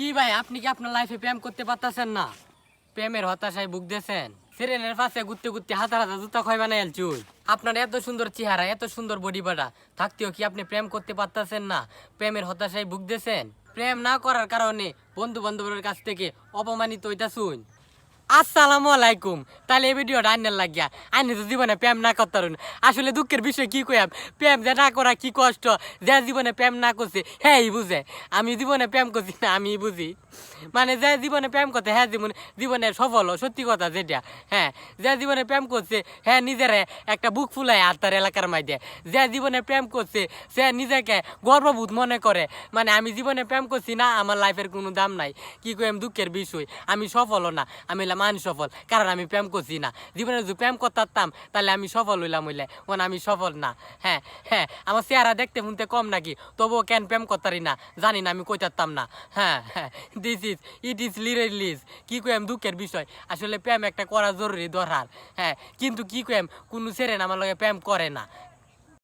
কি ভাই, আপনি কি আপনার লাইফে প্রেম করতে পারতেছেন না? প্রেমের হতাশায় ভুগতেছেন সিরেনের পাশে ঘুরতে ঘুরতে হাজার হাজার জুতা খয় বানাই চুল। আপনার এত সুন্দর চেহারা, এত সুন্দর বডি বাড়া থাকতেও কি আপনি প্রেম করতে পারতেছেন না? প্রেমের হতাশায় ভুগতেছেন প্রেম না করার কারণে বন্ধু বান্ধবের কাছ থেকে অপমানিত হইতা শুন আসসালামু আলাইকুম। তাহলে এই ভিডিওটা আইনের লাগিয়া। আইনে তো জীবনে প্রেম না করতারুন। আসলে দুঃখের বিষয় কি কয়াম প্রেম যে না করা কি কষ্ট, যে জীবনে প্রেম না করছে হ্যাঁ বুঝে। আমি জীবনে প্রেম করছি না আমি বুঝি। মানে যে জীবনে প্রেম করতে হ্যাঁ জীবনে জীবনে সফল, সত্যি কথা যেটা হ্যাঁ। যে জীবনে প্রেম করছে হ্যাঁ নিজের একটা বুক ফুলায় আর তার এলাকার মাইদে। যে জীবনে প্রেম করছে, সে নিজেকে গর্ববোধ মনে করে। মানে আমি জীবনে প্রেম করছি না, আমার লাইফের কোনো দাম নাই। কি কইম, দুঃখের বিষয়। আমি সফল না, আমি হইলাম সফল কারণ আমি প্রেম করছি না। জীবনে যদি প্রেম করতাম, তাহলে আমি সফল হইলাম হইলে। ওন আমি সফল না হ্যাঁ হ্যাঁ। আমার চেহারা দেখতে শুনতে কম নাকি? তবুও কেন প্রেম করতারি না? জানি না, আমি কইতাম না হ্যাঁ হ্যাঁ। দিস ইজ ইট ইজ লিরেলিস কি কইম দুঃখের বিষয়। আসলে প্যাম একটা করা জরুরি দরকার হ্যাঁ কিন্তু কি কইম কোনো ছেড়ে না, আমার লগে প্যাম করে না।